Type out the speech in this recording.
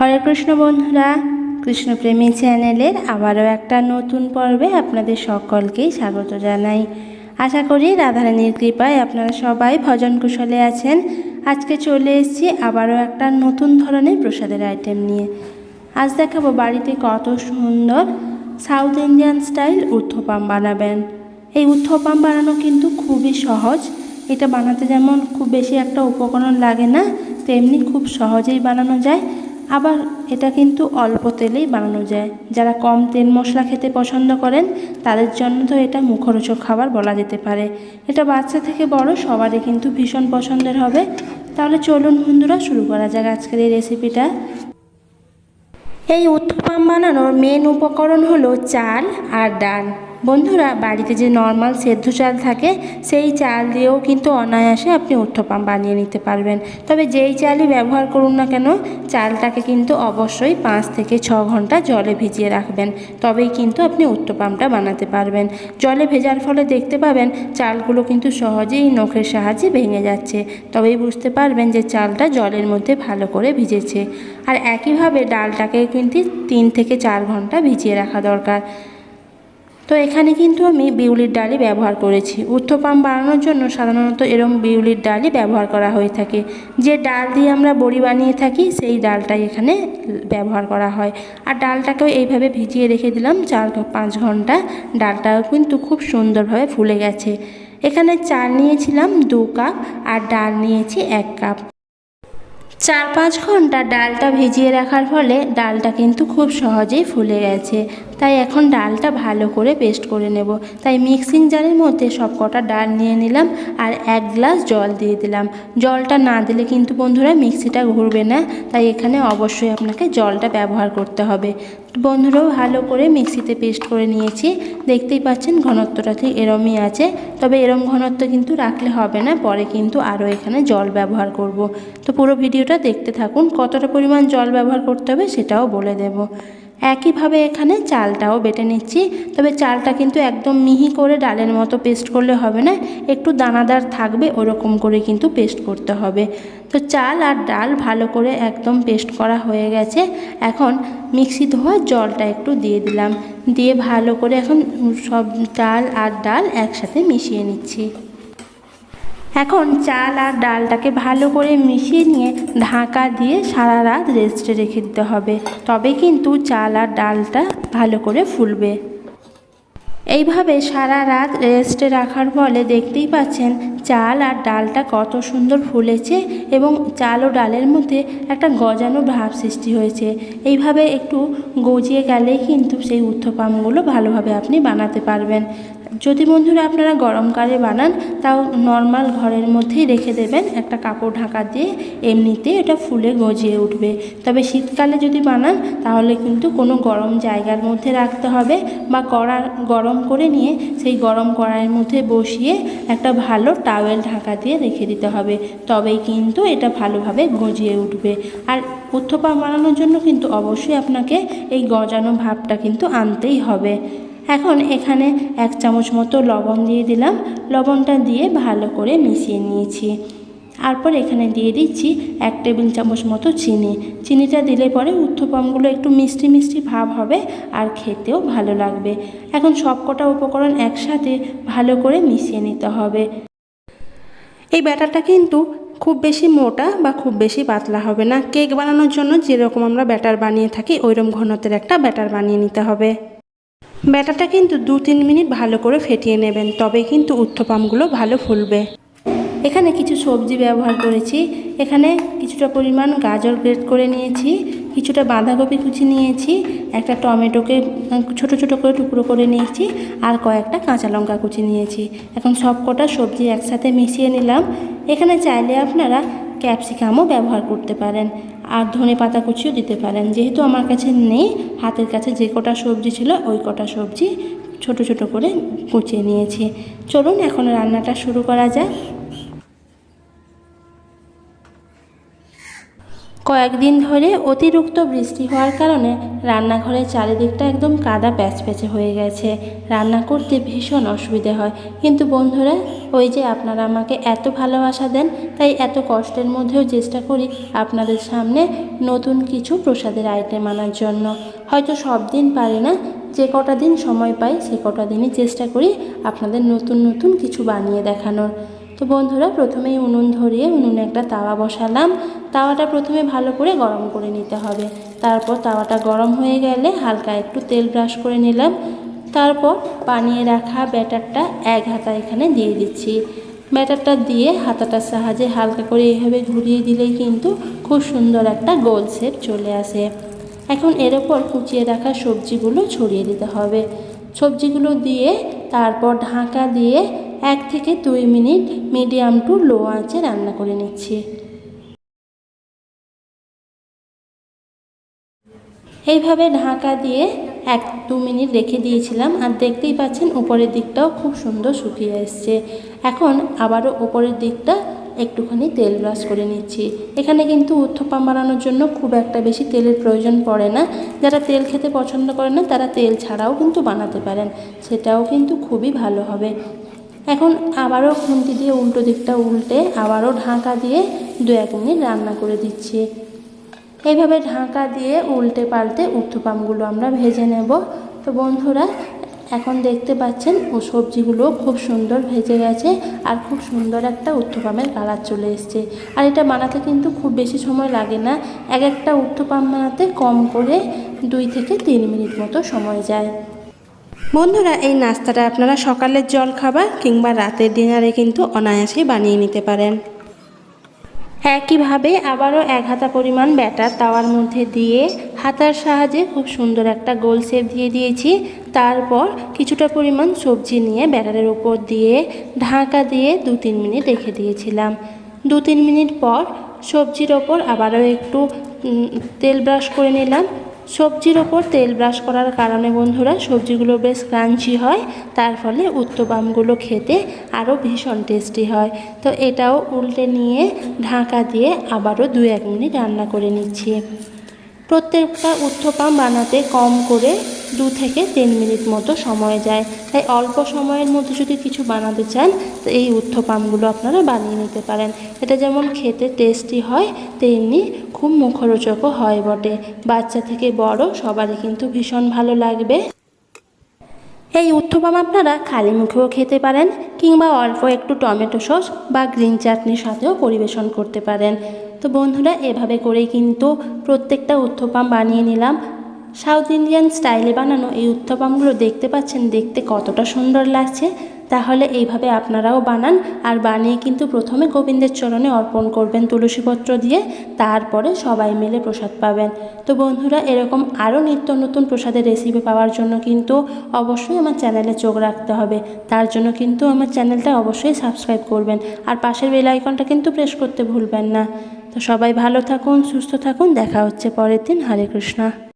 হরে কৃষ্ণ বন্ধুরা কৃষ্ণপ্রেমী চ্যানেলের আবারও একটা নতুন পর্বে আপনাদের সকলকেই স্বাগত জানাই। আশা করি রাধারানীর কৃপায় আপনারা সবাই ভজন কুশলে আছেন। আজকে চলে এসেছি আবারও একটা নতুন ধরনের প্রসাদের আইটেম নিয়ে। আজ দেখাবো বাড়িতে কত সুন্দর সাউথ ইন্ডিয়ান স্টাইল উত্থপাম বানাবেন। এই উত্থপাম বানানো কিন্তু খুবই সহজ। এটা বানাতে যেমন খুব বেশি একটা উপকরণ লাগে না, তেমনি খুব সহজেই বানানো যায়। আবার এটা কিন্তু অল্প তেলেই বানানো যায়। যারা কম তেল মশলা খেতে পছন্দ করেন, তাদের জন্য তো এটা মুখরোচক খাবার বলা যেতে পারে। এটা বাচ্চা থেকে বড়, সবারই কিন্তু ভীষণ পছন্দের হবে। তাহলে চলুন বন্ধুরা, শুরু করা যাক আজকের এই রেসিপিটা এই উত্থপাম বানানোর মেন উপকরণ হলো চাল আর ডাল। বন্ধুরা, বাড়িতে যে নর্মাল সেদ্ধ চাল থাকে, সেই চাল দিয়েও কিন্তু অনায়াসে আপনি উত্থপাম বানিয়ে নিতে পারবেন। তবে যেই চালই ব্যবহার করুন না কেন, চালটাকে কিন্তু অবশ্যই পাঁচ থেকে ছ ঘণ্টা জলে ভিজিয়ে রাখবেন। তবেই কিন্তু আপনি উত্তপামটা বানাতে পারবেন। জলে ভেজার ফলে দেখতে পাবেন, চালগুলো কিন্তু সহজেই নখের সাহায্যে ভেঙে যাচ্ছে। তবেই বুঝতে পারবেন যে চালটা জলের মধ্যে ভালো করে ভিজেছে। আর একইভাবে ডালটাকে কিন্তু তিন থেকে চার ঘণ্টা ভিজিয়ে রাখা দরকার। তো এখানে কিন্তু আমি বিউলির ডালই ব্যবহার করেছি। উত্থপাম বানানোর জন্য সাধারণত এরম বিউলির ডালই ব্যবহার করা হয়ে থাকে। যে ডাল দিয়ে আমরা বড়ি বানিয়ে থাকি, সেই ডালটাই এখানে ব্যবহার করা হয়। আর ডালটাকেও এইভাবে ভিজিয়ে রেখে দিলাম চার পাঁচ ঘণ্টা। ডালটাও কিন্তু খুব সুন্দরভাবে ফুলে গেছে। এখানে চাল নিয়েছিলাম দু কাপ আর ডাল নিয়েছি এক কাপ। চার পাঁচ ঘণ্টা ডালটা ভিজিয়ে রাখার ফলে ডালটা কিন্তু খুব সহজেই ফুলে গেছে। তাই এখন ডালটা ভালো করে পেস্ট করে নেব। তাই মিক্সিং জারের মধ্যে সব কটা ডাল নিয়ে নিলাম আর এক গ্লাস জল দিয়ে দিলাম। জলটা না দিলে কিন্তু বন্ধুরা মিক্সিটা ঘুরবে না, তাই এখানে অবশ্যই আপনাকে জলটা ব্যবহার করতে হবে। বন্ধুরাও ভালো করে মিক্সিতে পেস্ট করে নিয়েছি, দেখতেই পাচ্ছেন ঘনত্বটা ঠিক এরমই আছে। তবে এরম ঘনত্ব কিন্তু রাখলে হবে না, পরে কিন্তু আরও এখানে জল ব্যবহার করব। তো পুরো ভিডিওটা দেখতে থাকুন, কতটা পরিমাণ জল ব্যবহার করতে হবে সেটাও বলে দেব। একইভাবে এখানে চালটাও বেটে নিচ্ছি। তবে চালটা কিন্তু একদম মিহি করে ডালের মতো পেস্ট করলে হবে না, একটু দানাদার থাকবে, ওরকম করে কিন্তু পেস্ট করতে হবে। তো চাল আর ডাল ভালো করে একদম পেস্ট করা হয়ে গেছে। এখন মিক্সি ধোয়া জলটা একটু দিয়ে দিলাম। দিয়ে ভালো করে এখন সব ডাল আর ডাল একসাথে মিশিয়ে নিচ্ছি। এখন চাল আর ডালটাকে ভালো করে মিশিয়ে নিয়ে ঢাকা দিয়ে সারা রাত রেস্টে রেখে দিতে হবে। তবে কিন্তু চাল আর ডালটা ভালো করে ফুলবে। এইভাবে সারা রাত রেস্টে রাখার ফলে দেখতেই পাচ্ছেন চাল আর ডালটা কত সুন্দর ফুলেছে এবং চাল ও ডালের মধ্যে একটা গজানো ভাব সৃষ্টি হয়েছে। এইভাবে একটু গজিয়ে গেলেই কিন্তু সেই উত্থপামগুলো ভালোভাবে আপনি বানাতে পারবেন। যদি বন্ধুরা আপনারা গরমকালে বানান, তাও নর্মাল ঘরের মধ্যেই রেখে দেবেন একটা কাপড় ঢাকা দিয়ে এমনিতে এটা ফুলে গজিয়ে উঠবে। তবে শীতকালে যদি বানান, তাহলে কিন্তু কোনো গরম জায়গার মধ্যে রাখতে হবে বা কড়া গরম করে নিয়ে সেই গরম কড়াইয়ের মধ্যে বসিয়ে একটা ভালো টাওয়েল ঢাকা দিয়ে রেখে দিতে হবে। তবেই কিন্তু এটা ভালোভাবে গজিয়ে উঠবে। আর উত্থপা বানানোর জন্য কিন্তু অবশ্যই আপনাকে এই গজানো ভাবটা কিন্তু আনতেই হবে। এখন এখানে এক চামচ মতো লবণ দিয়ে দিলাম। লবণটা দিয়ে ভালো করে মিশিয়ে নিয়েছি। তারপর এখানে দিয়ে দিচ্ছি এক টেবিল চামচ মতো চিনি। চিনিটা দিলে পরে উত্থপমগুলো একটু মিষ্টি মিষ্টি ভাব হবে আর খেতেও ভালো লাগবে। এখন সবকটা উপকরণ একসাথে ভালো করে মিশিয়ে নিতে হবে। এই ব্যাটারটা কিন্তু খুব বেশি মোটা বা খুব বেশি পাতলা হবে না। কেক বানানোর জন্য যেরকম আমরা ব্যাটার বানিয়ে থাকি, ওইরকম ঘনত্বের একটা ব্যাটার বানিয়ে নিতে হবে। ব্যাটারটা কিন্তু দু তিন মিনিট ভালো করে ফেটিয়ে নেবেন, তবেই কিন্তু উত্থপামগুলো ভালো ফুলবে। এখানে কিছু সবজি ব্যবহার করেছি। এখানে কিছুটা পরিমাণ গাজর গ্রেট করে নিয়েছি, কিছুটা বাঁধাকপি কুচি নিয়েছি, একটা টমেটোকে ছোট ছোট করে টুকরো করে নিয়েছি, আর কয়েকটা কাঁচা লঙ্কা কুচি নিয়েছি। এখন সব কটা সবজি একসাথে মিশিয়ে নিলাম। এখানে চাইলে আপনারা ক্যাপসিকামও ব্যবহার করতে পারেন আর ধনে পাতা কুচিও দিতে পারেন। যেহেতু আমার কাছে নেই, হাতের কাছে যে কটা সবজি ছিল ওই কটা সবজি ছোট ছোট করে কুচিয়ে নিয়েছি। চলুন এখন রান্নাটা শুরু করা যাক। কয়েকদিন ধরে অতিরিক্ত বৃষ্টি হওয়ার কারণে রান্নাঘরের চারিদিকটা একদম কাদা প্যাচপ্যাচে হয়ে গেছে। রান্না করতে ভীষণ অসুবিধে হয়। কিন্তু বন্ধুরা, ওই যে আপনারা আমাকে এত ভালোবাসা দেন, তাই এত কষ্টের মধ্যেও চেষ্টা করি আপনাদের সামনে নতুন কিছু প্রসাদের আইটেম আনার জন্য। হয়তো সব দিন পারি না, যে কটা দিন সময় পাই, সে কটা দিনই চেষ্টা করি আপনাদের নতুন নতুন কিছু বানিয়ে দেখানোর। তো বন্ধুরা, প্রথমেই উনুন ধরিয়ে উনুনে একটা তাওয়া বসালাম। তাওয়াটা প্রথমে ভালো করে গরম করে নিতে হবে। তারপর তাওয়াটা গরম হয়ে গেলে হালকা একটু তেল ব্রাশ করে নিলাম। তারপর বানিয়ে রাখা ব্যাটারটা এক হাতা এখানে দিয়ে দিচ্ছি। ব্যাটারটা দিয়ে হাতাটার সাহায্যে হালকা করে এইভাবে ঘুরিয়ে দিলেই কিন্তু খুব সুন্দর একটা গোল শেপ চলে আসে। এখন এর ওপর কুচিয়ে রাখা সবজিগুলো ছড়িয়ে দিতে হবে। সবজিগুলো দিয়ে তারপর ঢাকা দিয়ে এক থেকে দুই মিনিট মিডিয়াম টু লো আঁচে রান্না করে নিচ্ছি। এইভাবে ঢাকা দিয়ে এক দু মিনিট রেখে দিয়েছিলাম আর দেখতেই পাচ্ছেন উপরের দিকটাও খুব সুন্দর শুকিয়ে এসছে। এখন আবারও উপরের দিকটা একটুখানি তেল ব্রাশ করে নিচ্ছি। এখানে কিন্তু উত্থপাম বানানোর জন্য খুব একটা বেশি তেলের প্রয়োজন পড়ে না। যারা তেল খেতে পছন্দ করে না, তারা তেল ছাড়াও কিন্তু বানাতে পারেন। সেটাও কিন্তু খুবই ভালো হবে। এখন আবারও খুন্তি দিয়ে উল্টো দিকটা উল্টে আবারও ঢাকা দিয়ে দু এক মিনিট রান্না করে দিচ্ছি। এইভাবে ঢাকা দিয়ে উল্টে পাল্টে উত্থপামগুলো আমরা ভেজে নেব। তো বন্ধুরা, এখন দেখতে পাচ্ছেন ও সবজিগুলো খুব সুন্দর ভেজে গেছে আর খুব সুন্দর একটা উত্থপামের কালার চলে এসছে। আর এটা বানাতে কিন্তু খুব বেশি সময় লাগে না। এক একটা উত্থপাম বানাতে কম করে দুই থেকে তিন মিনিট মতো সময় যায়। বন্ধুরা, এই নাস্তাটা আপনারা সকালের জল খাবার কিংবা রাতের ডিনারে কিন্তু অনায়াসেই বানিয়ে নিতে পারেন। একইভাবে আবারও এক হাতা পরিমাণ ব্যাটার তাওয়ার মধ্যে দিয়ে হাতার সাহায্যে খুব সুন্দর একটা গোল শেপ দিয়ে দিয়েছি। তারপর কিছুটা পরিমাণ সবজি নিয়ে ব্যাটারের উপর দিয়ে ঢাকা দিয়ে দু তিন মিনিট রেখে দিয়েছিলাম। দু তিন মিনিট পর সবজির ওপর আবারও একটু তেল ব্রাশ করে নিলাম। সবজির ওপর তেল ব্রাশ করার কারণে বন্ধুরা সবজিগুলো বেশ ক্রাঞ্চি হয়, তার ফলে উত্তপামগুলো খেতে আরও ভীষণ টেস্টি হয়। তো এটাও উল্টে নিয়ে ঢাকা দিয়ে আবারও দু এক মিনিট রান্না করে নিচ্ছি। প্রত্যেকটা উত্তপাম বানাতে কম করে দু থেকে তিন মিনিট মতো সময় যায়। তাই অল্প সময়ের মধ্যে যদি কিছু বানাতে চান, তো এই উত্থপামগুলো আপনারা বানিয়ে নিতে পারেন। এটা যেমন খেতে টেস্টি হয়, তেমনি খুব মুখরোচকও হয় বটে। বাচ্চা থেকে বড় সবারই কিন্তু ভীষণ ভালো লাগবে। এই উত্থপাম আপনারা খালি মুখেও খেতে পারেন, কিংবা অল্প একটু টমেটো সস বা গ্রিন চাটনির সাথেও পরিবেশন করতে পারেন। তো বন্ধুরা, এভাবে করেই কিন্তু প্রত্যেকটা উত্থপাম বানিয়ে নিলাম। সাউথ ইন্ডিয়ান স্টাইলে বানানো এই উত্থপামগুলো দেখতে পাচ্ছেন, দেখতে কতটা সুন্দর লাগছে। তাহলে এইভাবে আপনারাও বানান আর বানিয়ে কিন্তু প্রথমে গোবিন্দের চরণে অর্পণ করবেন তুলসীপত্র দিয়ে, তারপরে সবাই মিলে প্রসাদ পাবেন। তো বন্ধুরা, এরকম আরও নিত্য নতুন প্রসাদের রেসিপি পাওয়ার জন্য কিন্তু অবশ্যই আমার চ্যানেলে চোখ রাখতে হবে। তার জন্য কিন্তু আমার চ্যানেলটা অবশ্যই সাবস্ক্রাইব করবেন আর পাশের বেল আইকনটা কিন্তু প্রেস করতে ভুলবেন না। তো সবাই ভালো থাকুন, সুস্থ থাকুন, দেখা হচ্ছে পরের দিন। হরে কৃষ্ণা।